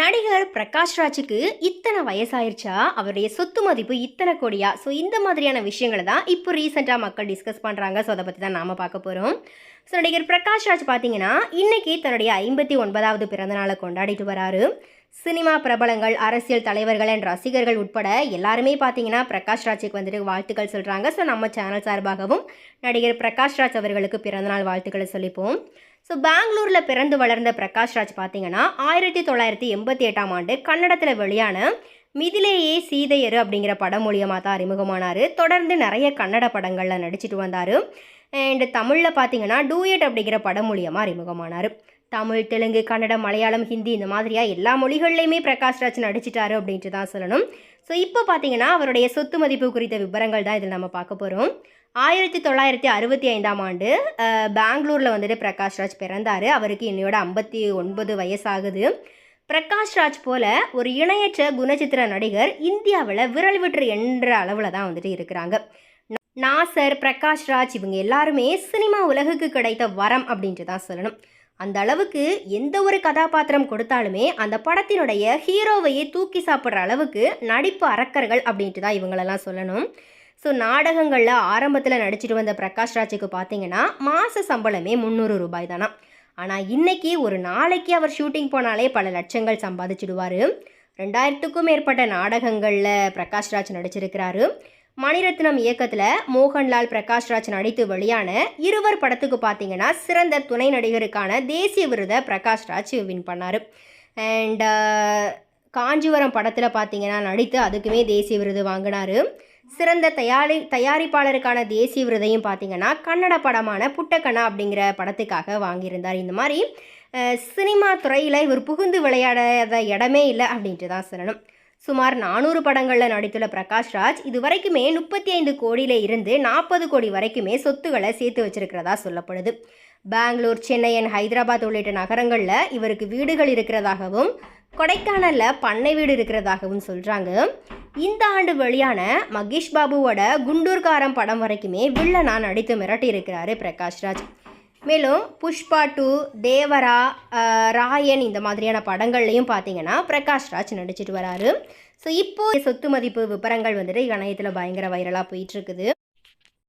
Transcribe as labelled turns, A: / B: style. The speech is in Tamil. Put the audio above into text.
A: நடிகர் பிரகாஷ் ராஜுக்கு இத்தனை வயசாயிருச்சா? அவருடைய சொத்து மதிப்பு இத்தனை கோடியா? ஸோ இந்த மாதிரியான விஷயங்களை தான் இப்போ ரீசெண்டாக மக்கள் டிஸ்கஸ் பண்ணுறாங்க ஸோ அதை பற்றி தான் நாம் பார்க்க போகிறோம் ஸோ நடிகர் பிரகாஷ் ராஜ் பார்த்தீங்கன்னா இன்னைக்கு தன்னுடைய ஐம்பத்தி ஒன்பதாவது பிறந்தநாளை கொண்டாடிட்டு வராரு. சினிமா பிரபலங்கள் அரசியல் தலைவர்கள் என்ற ரசிகர்கள் உட்பட எல்லாருமே பார்த்தீங்கன்னா பிரகாஷ் ராஜுக்கு வந்துட்டு வாழ்த்துக்கள் சொல்கிறாங்க ஸோ நம்ம சேனல் சார்பாகவும் நடிகர் பிரகாஷ் ராஜ் அவர்களுக்கு பிறந்தநாள் வாழ்த்துக்களை சொல்லிப்போம். ஸோ பெங்களூரில் பிறந்து வளர்ந்த பிரகாஷ் ராஜ் பார்த்தீங்கன்னா ஆயிரத்தி தொள்ளாயிரத்தி எண்பத்தி எட்டாம் ஆண்டு கன்னடத்தில் வெளியான மிதிலேயே சீதையரு அப்படிங்கிற படம் மூலியமாக தான் அறிமுகமானார். தொடர்ந்து நிறைய கன்னட படங்களில் நடிச்சிட்டு வந்தார். அண்ட் தமிழில் பார்த்தீங்கன்னா டூயட் அப்படிங்கிற படம் மூலியமாக அறிமுகமானார். தமிழ் தெலுங்கு கன்னடம் மலையாளம் ஹிந்தி இந்த மாதிரியாக எல்லா மொழிகள்லையுமே பிரகாஷ் ராஜ் நடிச்சிட்டாரு அப்படின்ட்டு தான் சொல்லணும். ஸோ இப்போ பார்த்தீங்கன்னா அவருடைய சொத்து மதிப்பு குறித்த விவரங்கள் தான் இதில் நம்ம பார்க்க போகிறோம் ஆயிரத்தி தொள்ளாயிரத்தி அறுபத்தி ஐந்தாம் ஆண்டு பெங்களூரில் வந்துட்டு பிரகாஷ் ராஜ் பிறந்தார். அவருக்கு இன்னையோட ஐம்பத்தி ஒன்பது வயசாகுது. பிரகாஷ் ராஜ் போல ஒரு இணையற்ற குணச்சித்திர நடிகர் இந்தியாவில் விரல் விட்டு என்ற அளவில் தான் வந்துட்டு இருக்கிறாங்க. நாசர் பிரகாஷ் ராஜ் இவங்க எல்லாருமே சினிமா உலகுக்கு கிடைத்த வரம் அப்படின்ட்டு தான் சொல்லணும். அந்த அளவுக்கு எந்த ஒரு கதாபாத்திரம் கொடுத்தாலுமே அந்த படத்தினுடைய ஹீரோவையே தூக்கி சாப்பிட்ற அளவுக்கு நடிப்பு அரக்கர்கள் அப்படின்ட்டு தான் இவங்களெல்லாம் சொல்லணும். ஸோ நாடகங்களில் ஆரம்பத்தில் நடிச்சிட்டு வந்த பிரகாஷ் ராஜுக்கு பார்த்தீங்கன்னா மாத சம்பளமே முந்நூறு ரூபாய் தானா? ஆனால் இன்றைக்கி ஒரு நாளைக்கு அவர் ஷூட்டிங் போனாலே பல லட்சங்கள் சம்பாதிச்சிடுவார். ரெண்டாயிரத்துக்கும் மேற்பட்ட நாடகங்களில் பிரகாஷ் ராஜ் நடிச்சிருக்கிறாரு. மணிரத்னம் இயக்கத்தில் மோகன்லால் பிரகாஷ் ராஜ் நடித்து வெளியான இருவர் படத்துக்கு பார்த்தீங்கன்னா சிறந்த துணை நடிகருக்கான தேசிய விருதை பிரகாஷ் ராஜ் வின் பண்ணார். அண்ட் காஞ்சிபுரம் படத்தில் பார்த்தீங்கன்னா நடித்து அதுக்குமே தேசிய விருது வாங்கினார். சிறந்த தயாரி தயாரிப்பாளருக்கான தேசிய விருதையும் பார்த்தீங்கன்னா கன்னட படமான புட்டக்கண்ணா அப்படிங்கிற படத்துக்காக வாங்கியிருந்தார். இந்த மாதிரி சினிமா துறையில் இவர் புகுந்து விளையாடாத இடமே இல்லை அப்படின்ட்டு தான் சொல்லணும். சுமார் நானூறு படங்களில் நடித்துள்ள பிரகாஷ் ராஜ் இது வரைக்குமே முப்பத்தி ஐந்து கோடியில் இருந்து நாற்பது கோடி வரைக்குமே சொத்துக்களை சேர்த்து வச்சிருக்கிறதா சொல்லப்படுது. பெங்களூர் சென்னை அண்ட் ஹைதராபாத் உள்ளிட்ட நகரங்களில் இவருக்கு வீடுகள் இருக்கிறதாகவும் கொடைக்கானலில் பண்ணை வீடு இருக்கிறதாகவும் சொல்கிறாங்க இந்த ஆண்டு வெளியான மகேஷ் பாபுவோட குண்டூர்காரம் படம் வரைக்குமே வில்லனா நடித்து மிரட்டி இருக்கிறாரு பிரகாஷ் ராஜ். மேலும் புஷ்பா டூ தேவரா ராயன் இந்த மாதிரியான படங்கள்லையும் பார்த்தீங்கன்னா பிரகாஷ் ராஜ் நடிச்சிட்டு வராரு. ஸோ இப்போ சொத்து மதிப்பு விபரங்கள் வந்துட்டு இணையத்தில் பயங்கர வைரலாக போயிட்டுருக்குது